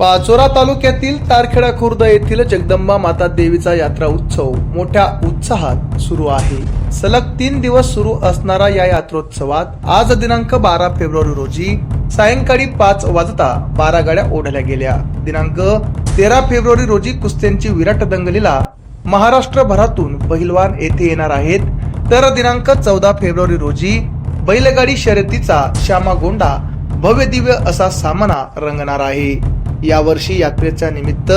पाचोरा तालुक्यातील तारखेडा खुर्द येथील जगदंबा माता देवीचा यात्रा उत्सव मोठ्या उत्साहात सुरू आहे. सलग तीन दिवस सुरू असणारा या यात्रोत्सवात आज दिनांक बारा फेब्रुवारी रोजी सायंकाळी पाच वाजता बारा गाड्या ओढल्या गेल्या. दिनांक तेरा फेब्रुवारी रोजी कुस्त्यांची विराट दंगलीला महाराष्ट्रभरातून पहिलवान येथे येणार आहेत. तर दिनांक चौदा फेब्रुवारी रोजी बैलगाडी शर्यतीचा श्यामा गोंडा भव्य दिव्य असा सामना रंगणार आहे. यावर्षी यात्रेच्या निमित्त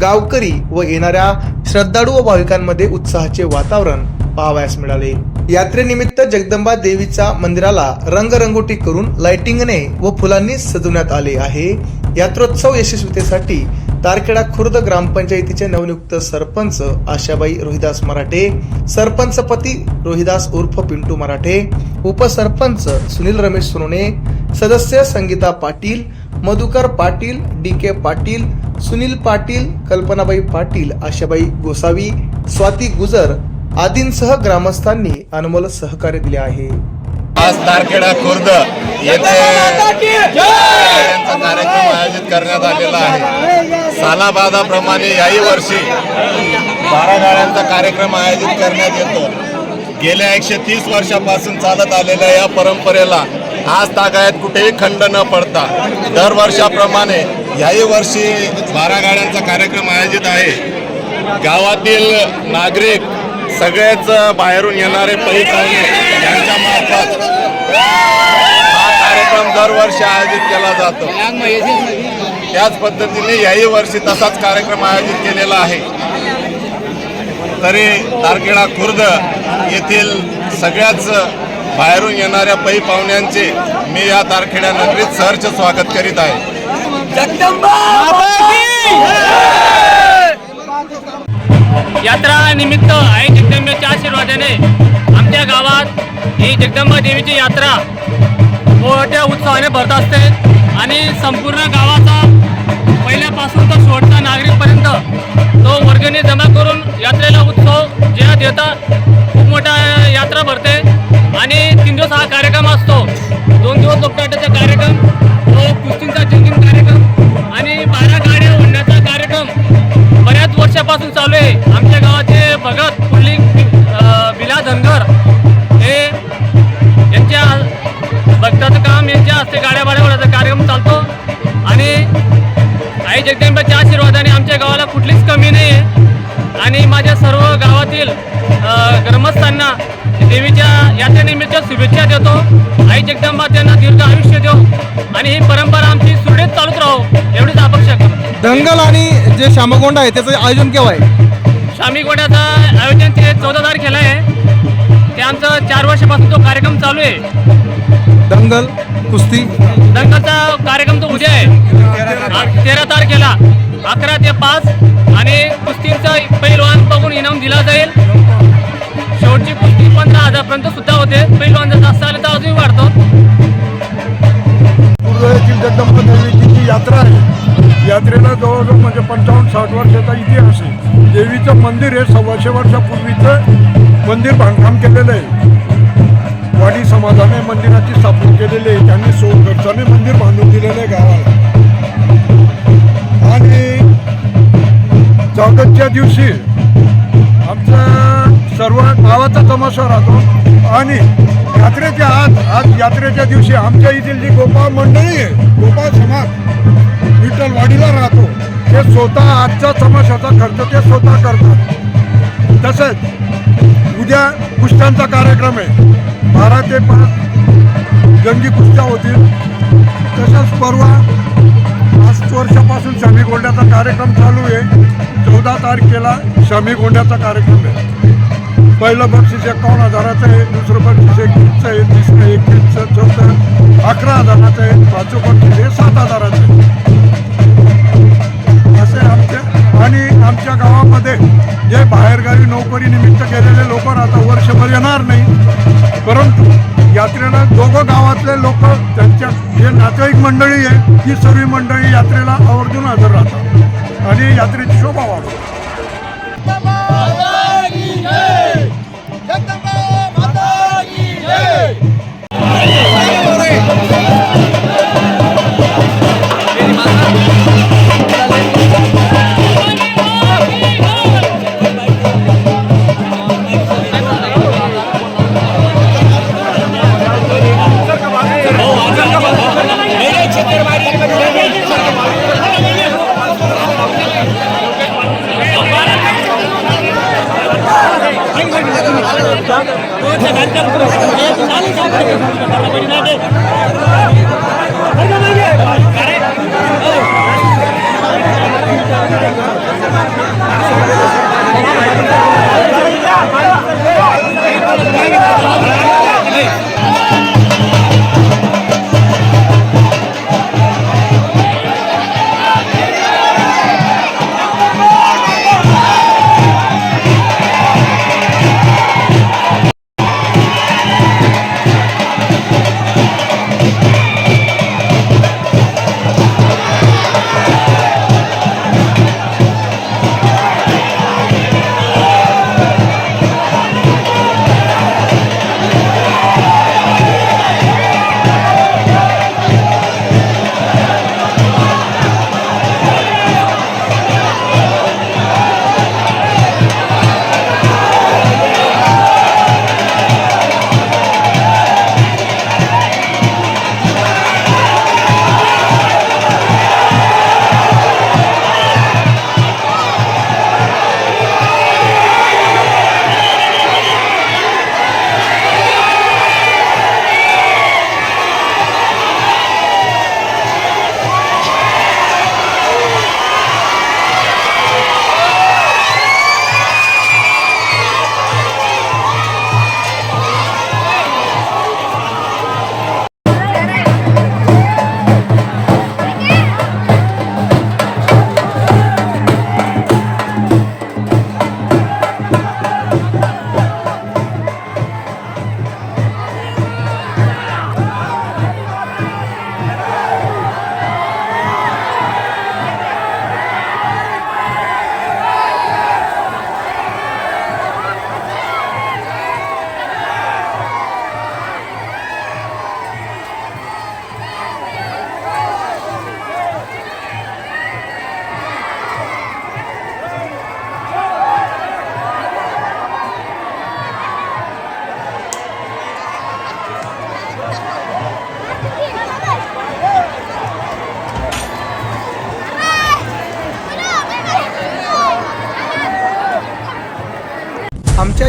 गावकरी व येणाऱ्या श्रद्धाळू व भाविकांमध्ये उत्साहाचे वातावरण पाहावयास मिळाले. यात्रेनिमित्त जगदंबा देवीच्या मंदिराला रंगरंगोटी करून लाइटिंगने व फुलांनी सजवण्यात आले आहे. यात्रोत्सव यशस्वीतेसाठी तारखेडा खुर्द ग्रामपंचायतीचे नवनियुक्त सरपंच आशाबाई रोहिदास मराठे सरपंचपती रोहिदास उर्फ पिंटू मराठे उपसरपंच सुनील रमेश सोनोने सदस्य संगीता पाटील मधुकर पाटील डी के पाटील सुनील पाटील कल्पनाबाई पाटील आशाबाई गोसावी स्वाती गुजर आदींसह ग्रामस्थांनी अनमोल सहकार्य दिले आहे. आज तारखेडा खुर्द येथे कार्यक्रम आयोजित करण्यात आलेला आहे. सालाबादाप्रमाणे याही वर्षी बारा गाड्यांचा कार्यक्रम आयोजित करण्यात येतो. गेल्या एकशे तीस वर्षापासून चालत आलेल्या या परंपरेला आज तागायत कुठेही खंड न पडता दरवर्षाप्रमाणे याही वर्षी बारा गाड्यांचा कार्यक्रम आयोजित आहे. गावातील नागरिक सगळेच बाहेरून येणारे पै पाहुणे यांच्या मार्फत हा कार्यक्रम दरवर्षी आयोजित केला जातो. त्याच पद्धतीने याही वर्षी तसाच कार्यक्रम आयोजित केलेला आहे. तरी तारखेडा खुर्द येथील सगळ्याच बाहेरून येणाऱ्या पै पाहुण्यांचे मी या तारखेडा नगरीत सहर्ष स्वागत करीत आहे. यात्रा निमित्त आई जगदंबेच्या आशीर्वादाने आमच्या गावात ही जगदंबा देवीची यात्रा मोठ्या उत्साहाने भरत असते आणि संपूर्ण गावाचा पहिल्यापासून तर शेवटचा नागरिकपर्यंत तो वर्गणी जमा करून यात्रेला उत्सव जे देता खूप मोठा यात्रा भरते आणि दिवस हा कार्यक्रम असतो. दोन दिवस लोकनाट्याचा कार्यक्रम तो कुस्तींचा जंगिंग कार्यक्रम आणि बारा गाड्या ओढण्याचा कार्यक्रम. बऱ्याच वर्षापासून चालू आहे. आमच्या गावाचे भगत पुल्लिंग बिला धनगर हे यांच्या भक्ताचं काम यांच्या हस्ते गाड्या बाड्या कार्यक्रम चालतो. आणि आई जगदंबाच्या आशीर्वादाने आमच्या गावाला कुठलीच कमी नाही आहे आणि माझ्या सर्व गावातील ग्रामस्थांना देवीच्या यात्रेनिमित्त शुभेच्छा देतो. आई जगदंबा त्यांना दीर्घ आयुष्य देव आणि ही परंपरा आमची सुरळीत चालूच राहो एवढीच अपेक्षा करतो दंगल आणि जे श्यामगोंड आहे त्याचं आयोजन केव्हा आहे? शामी गोड्याचं आयोजन ते चौदा तारखेला आहे. ते आमचं चार वर्षापासून तो कार्यक्रम चालू आहे. दंगल कुस्ती? दंगलचा कार्यक्रम तो उद्या आहे. तेरा तारखेला. अकरा ते पाच. आणि कुस्तीचं पैलवान बघून इनाम दिला जाईल. शेवटची कुस्ती पंधरा हजारपर्यंत सुद्धा होते. पैलवान जर जास्त आले तर अजूनही वाढतो. जगदंबा देवीची जी यात्रा आहे. यात्रेला जवळजवळ म्हणजे पंचावन्न साठ वर्षाचा इतिहास आहे. देवीचं मंदिर हे सव्वाशे वर्षापूर्वीचं मंदिर बांधकाम केलेलं आहे. वाडी समाजाने मंदिराची स्थापना केलेली आहे. त्यांनी सो मंदिर बांधून दिलेलं आहे गावाला. आणि चौदच्या दिवशी आमचा सर्व गावाचा तमाशा राहतो. आणि यात्रेच्या आज आज यात्रेच्या दिवशी आमच्या इथील जी गोपाळ मंडळी आहे गोपाळ समाज विठ्ठलवाडीला राहतो ते स्वतः आजचा तमाशाचा खर्च ते स्वतः करतात. तसंच उद्या कुस्त्यांचा कार्यक्रम आहे. बारा ते पाच जंगी कुस्त्या होतील. तसंच परवा पाच वर्षापासून शमी गोंड्याचा कार्यक्रम चालू आहे. चौदा तारखेला शमी गोंड्याचा कार्यक्रम आहे. पहिलं बक्षीस एकावन्न हजाराचं आहे दुसरं बक्षीस एकवीसचं आहे तिसरं एकवीसचं चौथं अकरा हजाराचं आहे पाचवं बक्षीस हे सात हजाराचं आहे. असे आमच्या आणि आमच्या गावामध्ये जे बाहेरगावी नोकरीनिमित्त गेलेले लोक राहतात वर्षभर येणार नाही. परंतु यात्रेला दोघं गावातले लोक त्यांच्या जे नातेवाईक मंडळी आहे ही सर्व मंडळी यात्रेला आवर्जून हजर राहतात. आणि यात्रेची शोभा वाढतो Hey! ਉਹ ਤੇ ਗੱਲ ਕਰ ਕਰੋ ਇਹ ਨਾਲ ਹੀ। ਕੰਮ ਕਰੇ